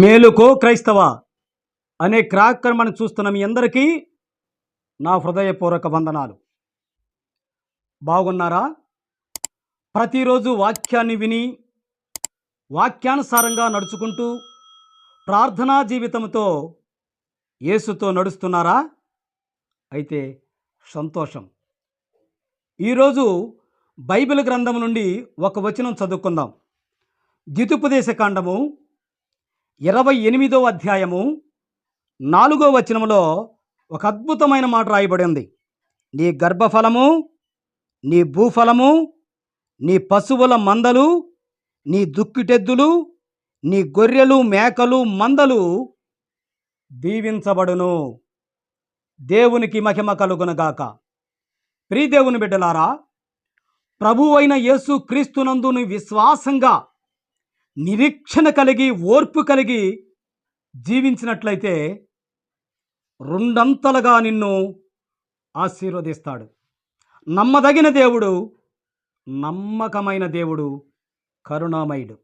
మేలుకో క్రైస్తవ అనే క్రాక్కర్ మనం చూస్తున్న మీ అందరికీ నా హృదయపూర్వక వందనాలు. బాగున్నారా? ప్రతిరోజు వాక్యాన్ని విని వాక్యానుసారంగా నడుచుకుంటూ ప్రార్థనా జీవితంతో యేసుతో నడుస్తున్నారా? అయితే సంతోషం. ఈరోజు బైబిల్ గ్రంథం నుండి ఒక వచనం చదువుకుందాం. ద్వితుపదేశ కాండము ఇరవై ఎనిమిదో అధ్యాయము నాలుగో వచనంలో ఒక అద్భుతమైన మాట రాయబడి ఉంది. నీ గర్భఫలము నీ భూఫలము నీ పశువుల మందలు నీ దుక్కిటెద్దులు నీ గొర్రెలు మేకలు మందలు దీవించబడును. దేవునికి మహిమ కలుగునగాక ప్రీదేవుని బిడ్డలారా ప్రభువైన యేసు క్రీస్తునందుని విశ్వాసంగా నిరీక్షణ కలిగి ఓర్పు కలిగి జీవించినట్లయితే రెండంతలుగా నిన్ను ఆశీర్వదిస్తాడు. నమ్మదగిన దేవుడు నమ్మకమైన దేవుడు కరుణామయుడు.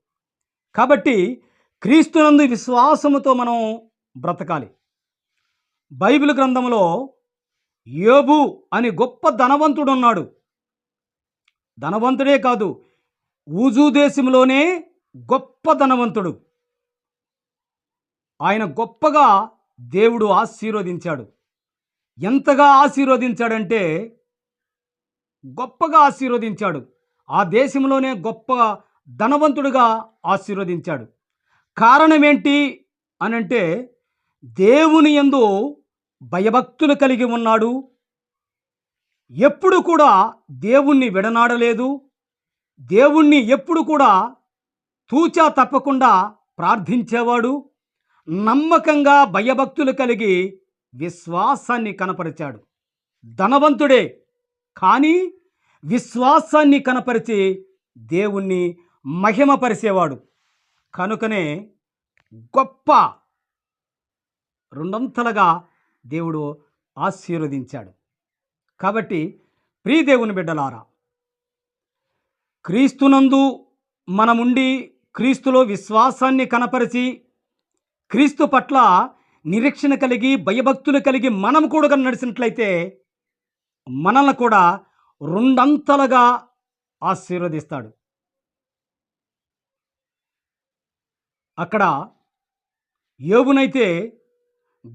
కాబట్టి క్రీస్తునందు విశ్వాసముతో మనం బ్రతకాలి. బైబిల్ గ్రంథంలో యోబు అని గొప్ప ధనవంతుడు ఉన్నాడు ధనవంతుడే కాదు ఊజు దేశంలోనే గొప్ప ధనవంతుడు ఆయన గొప్పగా దేవుడు ఆశీర్వదించాడు. ఎంతగా ఆశీర్వదించాడంటే గొప్పగా ఆశీర్వదించాడు. ఆ దేశంలోనే గొప్ప ధనవంతుడిగా ఆశీర్వదించాడు. కారణం ఏంటి అనంటే దేవుని ఎందు భయభక్తులు కలిగి ఉన్నాడు. ఎప్పుడు కూడా దేవుణ్ణి విడనాడలేదు. దేవుణ్ణి ఎప్పుడు కూడా తూచా తప్పకుండా ప్రార్థించేవాడు నమ్మకంగా భయభక్తులు కలిగి విశ్వాసాన్ని కనపరిచాడు. ధనవంతుడే కానీ విశ్వాసాన్ని కనపరిచి దేవుణ్ణి మహిమపరిచేవాడు. కనుకనే గొప్ప రెండంతలుగా దేవుడు ఆశీర్వదించాడు. కాబట్టి ప్రియదేవుని బిడ్డలారా క్రీస్తునందు మనముండి క్రీస్తులో విశ్వాసాన్ని కనపరిచి క్రీస్తు పట్ల నిరీక్షణ కలిగి భయభక్తులు కలిగి మనం కూడా నడిచినట్లయితే మనల్ని కూడా రెండంతలుగా ఆశీర్వదిస్తాడు. అక్కడ యోగునైతే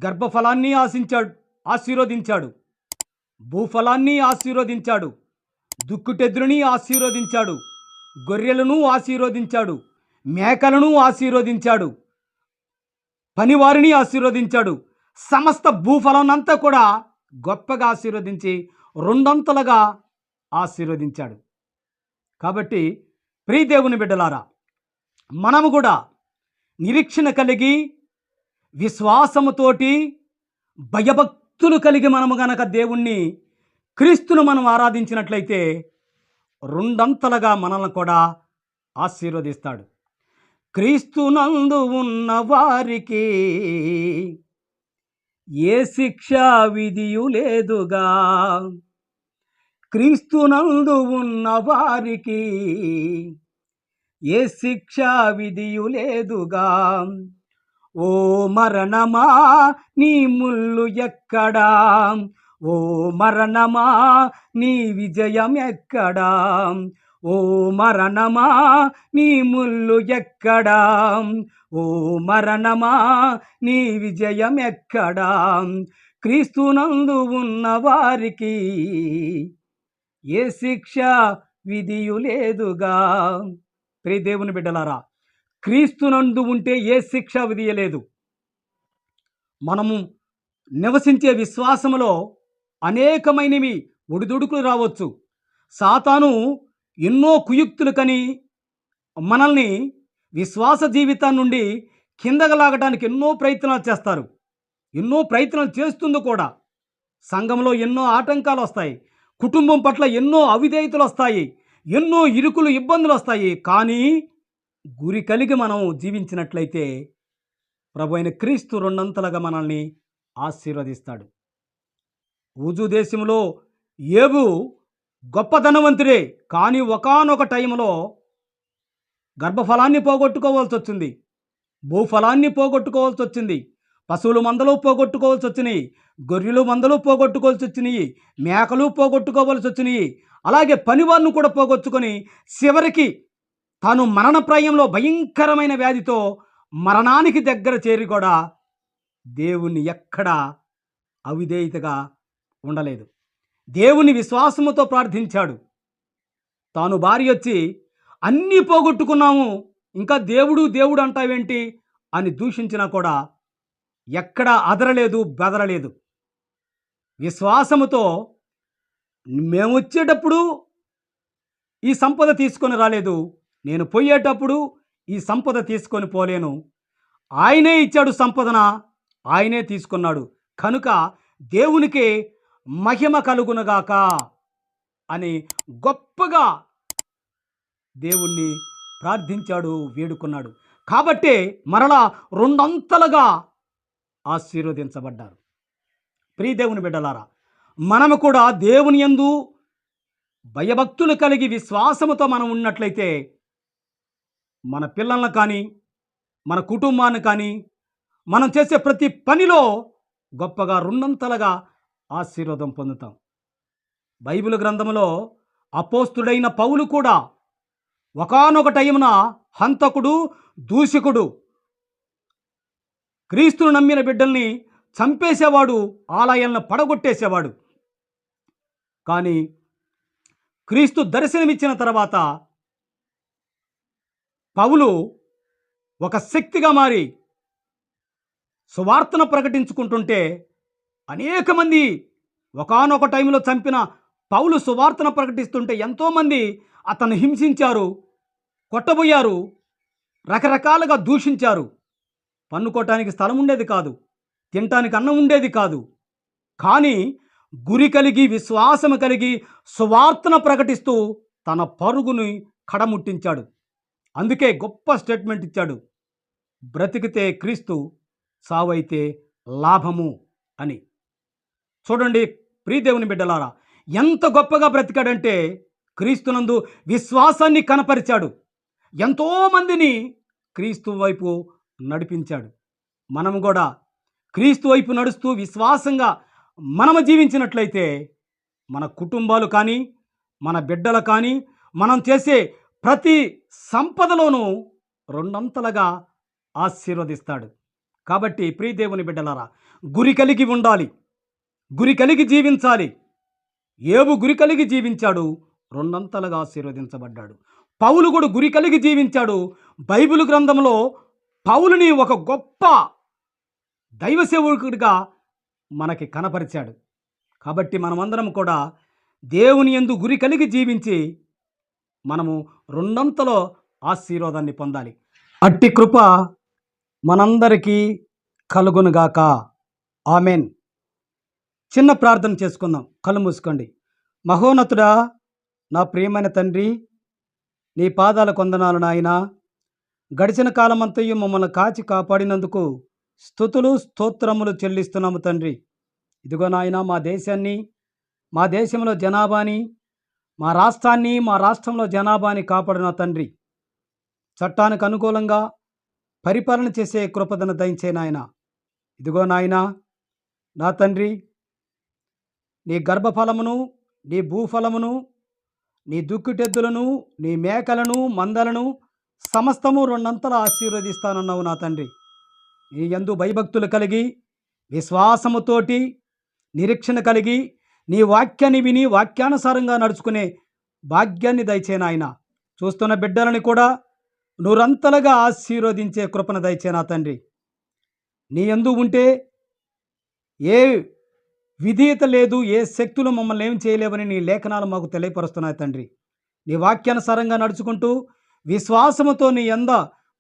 గర్భఫలాన్ని ఆశించాడు ఆశీర్వదించాడు భూఫలాన్ని ఆశీర్వదించాడు దుక్కుటెద్రుని ఆశీర్వదించాడు గొర్రెలను ఆశీర్వదించాడు మేకలను ఆశీర్వదించాడు. పనివారిని ఆశీర్వదించాడు. సమస్త భూఫలనంతా కూడా గొప్పగా ఆశీర్వదించి రెండంతలుగా ఆశీర్వదించాడు. కాబట్టి ప్రీదేవుని బిడ్డలారా మనము కూడా నిరీక్షణ కలిగి విశ్వాసముతోటి భయభక్తులు కలిగి మనము గనక దేవుణ్ణి క్రీస్తును మనం ఆరాధించినట్లయితే రెండంతలుగా మనల్ని కూడా ఆశీర్వదిస్తాడు. క్రీస్తునందు ఉన్న వారికి ఏ శిక్ష విధియు లేదుగా. క్రీస్తునందు ఉన్న వారికి ఏ శిక్ష విధియు లేదుగా. ఓ మరణమా నీ ముళ్ళు ఎక్కడా. ఓ మరణమా నీ విజయం ఎక్కడా ఓ మరణమా నీ ముళ్ళు ఎక్కడా? ఓ మరణమా నీ విజయం ఎక్కడా? క్రీస్తునందు ఉన్న వారికి ఏ శిక్ష విధియు లేదుగా? ప్రే దేవుని బిడ్డలారా క్రీస్తునందు ఉంటే ఏ శిక్ష విధియలేదు మనము నివసించే విశ్వాసములో అనేకమైనవి ఒడిదుడుకులు రావచ్చు. సాతాను ఎన్నో కుయుక్తులు కని మనల్ని విశ్వాస జీవితం నుండి కిందకు లాగడానికి ఎన్నో ప్రయత్నాలు చేస్తారు. ఎన్నో ప్రయత్నాలు చేస్తుంది కూడా. సంఘంలో ఎన్నో ఆటంకాలు వస్తాయి. కుటుంబం పట్ల ఎన్నో అవిధేయతలు వస్తాయి. ఎన్నో ఇరుకులు ఇబ్బందులు వస్తాయి. కానీ గురి కలిగి మనం జీవించినట్లయితే ప్రభు అయిన క్రీస్తు రెండంతలుగా మనల్ని ఆశీర్వదిస్తాడు. ఊజు దేశంలో ఏబు గొప్ప ధనవంతుడే కానీ ఒకానొక టైంలో గర్భఫలాన్ని పోగొట్టుకోవాల్సి వచ్చింది. భూఫలాన్ని పోగొట్టుకోవాల్సి వచ్చింది. పశువులు మందలు పోగొట్టుకోవాల్సి వచ్చినాయి. గొర్రెలు మందలు పోగొట్టుకోవాల్సి వచ్చినాయి. మేకలు పోగొట్టుకోవాల్సి వచ్చినాయి. అలాగే పనివారిని కూడా పోగొట్టుకొని చివరికి తాను మరణప్రాయంలో భయంకరమైన వ్యాధితో మరణానికి దగ్గర చేరి కూడా దేవుణ్ణి ఎక్కడా అవిధేయతగా ఉండలేదు. దేవుని విశ్వాసముతో ప్రార్థించాడు. తాను భార్య వచ్చి అన్నీ పోగొట్టుకున్నాము ఇంకా దేవుడు దేవుడు అంటావేంటి? అని దూషించినా కూడా ఎక్కడా అదరలేదు బెదరలేదు. విశ్వాసముతో మేము వచ్చేటప్పుడు ఈ సంపద తీసుకొని రాలేదు. నేను పోయేటప్పుడు ఈ సంపద తీసుకొని పోలేను. ఆయనే ఇచ్చాడు సంపదన ఆయనే తీసుకున్నాడు. కనుక దేవునికి మహిమ కలుగునగాక అని గొప్పగా దేవుణ్ణి ప్రార్థించాడు వేడుకున్నాడు. కాబట్టే మరలా రెండంతలుగా ఆశీర్వదించబడ్డారు. ప్రియదేవుని బిడ్డలారా మనము కూడా దేవుని యందు భయభక్తులు కలిగి విశ్వాసముతో మనం ఉన్నట్లయితే మన పిల్లలను కానీ మన కుటుంబాన్ని కానీ మనం చేసే ప్రతి పనిలో గొప్పగా రెండంతలుగా ఆశీర్వాదం పొందుతాం. బైబిల్ గ్రంథంలో అపోస్తుడైన పౌలు కూడా ఒకానొక టైమున హంతకుడు దూషకుడు క్రీస్తును నమ్మిన బిడ్డల్ని చంపేసేవాడు ఆలయాలను పడగొట్టేసేవాడు. కానీ క్రీస్తు దర్శనమిచ్చిన తర్వాత పౌలు ఒక శక్తిగా మారి సువార్తను ప్రకటించుకుంటుంటే అనేక మంది ఒకానొక టైంలో చంపిన పౌలు సువార్తను ప్రకటిస్తుంటే ఎంతోమంది అతను హింసించారు కొట్టబోయారు రకరకాలుగా దూషించారు. పన్నుకోవటానికి స్థలం ఉండేది కాదు తినటానికి అన్నం ఉండేది కాదు. కానీ గురి కలిగి విశ్వాసము కలిగి సువార్తను ప్రకటిస్తూ తన పరుగుని కడముట్టించాడు. అందుకే గొప్ప స్టేట్మెంట్ ఇచ్చాడు. బ్రతికితే క్రీస్తు సావైతే లాభము అని. చూడండి ప్రీదేవుని బిడ్డలారా ఎంత గొప్పగా బ్రతికాడంటే క్రీస్తునందు విశ్వాసాన్ని కనపరిచాడు. ఎంతోమందిని క్రీస్తు వైపు నడిపించాడు. మనము కూడా క్రీస్తు వైపు నడుస్తూ విశ్వాసంగా మనము జీవించినట్లయితే మన కుటుంబాలు కానీ మన బిడ్డలు కానీ మనం చేసే ప్రతి సంపదలోనూ రెండంతలుగా ఆశీర్వదిస్తాడు. కాబట్టి ప్రియదేవుని బిడ్డలారా గురి కలిగి ఉండాలి. గురి కలిగి జీవించాలి. ఏవు గురి కలిగి జీవించాడు రెండంతలుగా ఆశీర్వదించబడ్డాడు. పౌలు కూడా గురి కలిగి జీవించాడు. బైబిల్ గ్రంథంలో పౌలుని ఒక గొప్ప దైవ సేవకుడిగా మనకి కనపరిచాడు. కాబట్టి మనమందరం కూడా దేవుని ఎందు గురి కలిగి జీవించి మనము రెండంతలో ఆశీర్వాదాన్ని పొందాలి. అట్టి కృప మనందరికీ కలుగునుగాక. ఆమెన్. చిన్న ప్రార్థన చేసుకుందాం. కళ్ళు మూసుకోండి. మహోన్నతుడా నా ప్రియమైన తండ్రి నీ పాదాల కొందనాలు నాయన. గడిచిన కాలమంతయు మమ్మల్ని కాచి కాపాడినందుకు స్థుతులు స్తోత్రములు చెల్లిస్తున్నాము తండ్రి. ఇదిగో నాయన మా దేశాన్ని మా దేశంలో జనాభాని మా రాష్ట్రాన్ని మా రాష్ట్రంలో జనాభాని కాపాడిన తండ్రి. చట్టానికి అనుకూలంగా పరిపాలన చేసే కృపదను దయించే నాయన. ఇదిగో నాయన నా తండ్రి నీ గర్భఫలమును నీ భూఫలమును నీ దుక్కుటెద్దులను నీ మేకలను మందలను సమస్తము రెండంతలా ఆశీర్వదిస్తానన్నావు నా తండ్రి. నీ యందు భయభక్తులు కలిగి విశ్వాసముతోటి నిరీక్షణ కలిగి నీ వాక్యాన్ని విని వాక్యానుసారంగా నడుచుకునే భాగ్యాన్ని దయచే ఆయన చూస్తున్న బిడ్డలని కూడా నూరంతలుగా ఆశీర్వదించే కృపను దయచేనా తండ్రి. నీ ఎందు ఉంటే ఏ విధేయత లేదు ఏ శక్తులు మమ్మల్ని ఏం చేయలేవని నీ లేఖనాలు మాకు తెలియపరుస్తున్నాయి తండ్రి. నీ వాక్యానుసారంగా నడుచుకుంటూ విశ్వాసముతో నీ ఎంద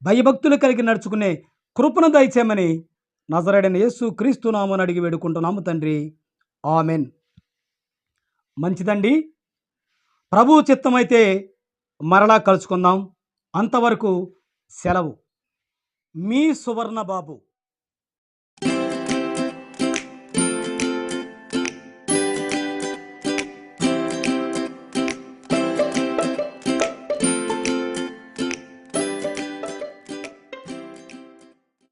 భయభక్తులు కలిగి నడుచుకునే కృపను దయచేయమని నజరడని యేసు క్రీస్తునామని అడిగి వేడుకుంటున్నాము తండ్రి. ఆమెన్. మంచిదండి. ప్రభు చిత్తమైతే మరలా కలుసుకుందాం. అంతవరకు సెలవు. మీ సువర్ణ బాబు